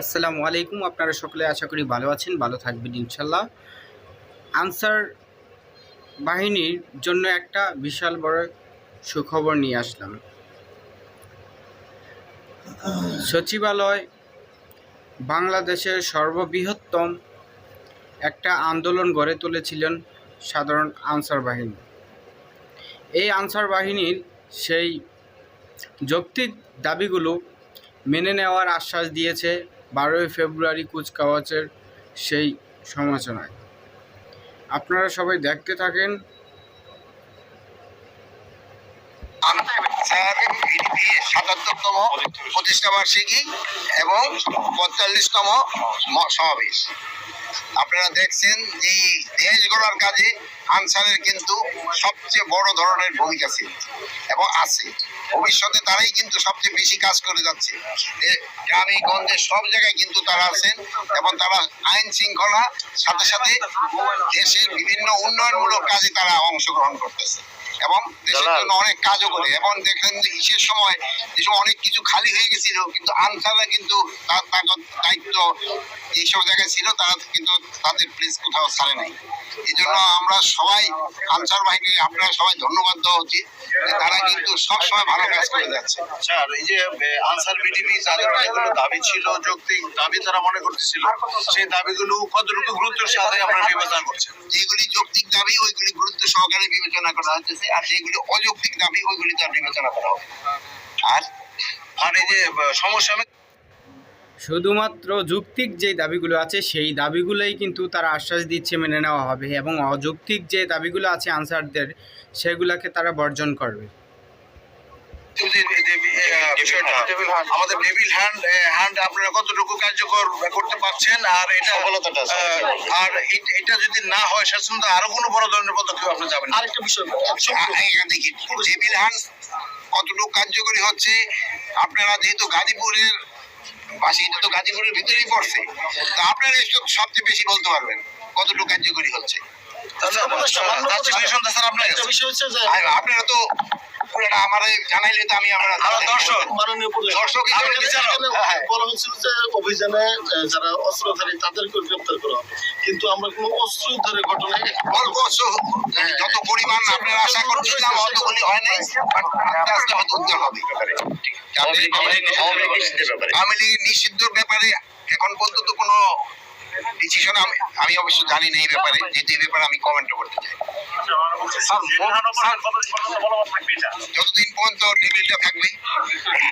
আসসালামু আলাইকুম। আপনারা সকলে আশা করি ভালো আছেন, ভালো থাকবেন ইনশাল্লাহ। আনসার বাহিনীর জন্য একটা বিশাল বড় সুখবর নিয়ে আসলাম। সচিবালয় বাংলাদেশের সর্ববৃহত্তম একটা আন্দোলন গড়ে তুলেছিলেন সাধারণ আনসার বাহিনী। এই আনসার বাহিনীর সেই যৌক্তিক দাবিগুলো মেনে নেওয়ার আশ্বাস দিয়েছে বারোই ফেব্রুয়ারি কুচকাওয়াজের সেই সমালোচনায়। আপনারা সবাই দেখতে থাকেন। সাতাত্তরতম প্রতিষ্ঠা এবং পঁয়তাল্লিশতম সমাবেশ। আপনারা দেখছেন যে গড়ার কাজে আনসারের কিন্তু সবচেয়ে বড় ধরনের ভূমিকা ছিল এবং আছে। ভবিষ্যতে তারাই কিন্তু সবচেয়ে বেশি কাজ করে যাচ্ছে। গ্রামে গঞ্জে সব জায়গায় কিন্তু তারা আছেন এবং তারা আইন শৃঙ্খলা সাথে সাথে দেশের বিভিন্ন উন্নয়নমূলক কাজে তারা অংশগ্রহণ করতেছে এবং দেশের জন্য অনেক কাজও করে। এবং দেখেন যে ইসের সময় যেসব অনেক কিছু খালি হয়ে গেছিল কিন্তু আনসাররা কিন্তু তার তার দায়িত্ব এইসব জায়গায় ছিল তারা কিন্তু তাদের প্লেস কোথাও ছাড়ে নাই। এই জন্য আমরা সবাই আনসার বাহিনী আপনারা সবাই ধন্যবাদ দেওয়া উচিত তারা কিন্তু সবসময় ভালো কাজ করে যাচ্ছে। স্যার এই যে আনসার বিডিপি যাদের অনেকগুলো দাবি ছিল যৌক্তিক দাবি তারা মনে করতেছিল। সেই দাবিগুলো কতটুকু গুরুত্বের সাথে আপনারা বিবেচনা করছেন? যেগুলি যৌক্তিক দাবি ওইগুলি গুরুত্ব সহকারে বিবেচনা করা হচ্ছে আর যেগুলি অযৌক্তিক দাবি ওইগুলি তার বিবেচনা করা হবে আর আর এই যে সমস্যা শুধুমাত্র যৌক্তিক যে দাবিগুলো আছে সেই দাবিগুলোই কিন্তু তারা আশ্বাস দিচ্ছে মেনে নেওয়া হবে এবং অযৌক্তিক যে দাবিগুলো আছে আনসারদের সেগুলোকে তারা বর্জন করবে। আমাদের হ্যান্ড হ্যান্ড আপনারা কতটুকু কার্যকর করতে পারছেন আর এটা আর এটা যদি না হয় আরও কোনো বড় ধরনের পদক্ষেপ আপনি যাবেন? আরেকটা বিষয় আ- এখান থেকে জেবিল হান কতটুকু কার্যকরী হচ্ছে আপনারা যেহেতু গাজীপুরের তো গাজীপুরের ভিতরেই পড়ছে। তো আপনারা একটু সবচেয়ে বেশি বলতে পারবেন কতটুকু কার্যকরী হচ্ছে। আপনার একটা বিষয় হচ্ছে যে আর আপনারা তো পুরোটা আমার জানাইলে তো আমি আমরা আমরা দর্শক। মাননীয় দর্শক আমি হিসেবে বিচারক। এখানে হ্যাঁ। বলা হচ্ছিল যে অভিযানে যারা অস্ত্রধারী তাদেরকে গ্রেপ্তার করা হবে। কিন্তু আমরা কোনো অস্ত্র উদ্ধারের ঘটনায় অল্প অস্ত্র- আপনারা আশা করছিলাম অতগুলি হয় নাই বাট আস্তে আস্তে হয়তো উদ্ধার হবে। আওয়ামী নিষিদ্ধর ব্যাপারে। এখন পর্যন্ত কোনো ডিসিশন আমি আমি অবশ্য জানি না এই ব্যাপারে যেহেতু এই ব্যাপারে আমি কমেন্ট করতে চাই। যতদিন পর্যন্ত টেবিলটা থাকবে।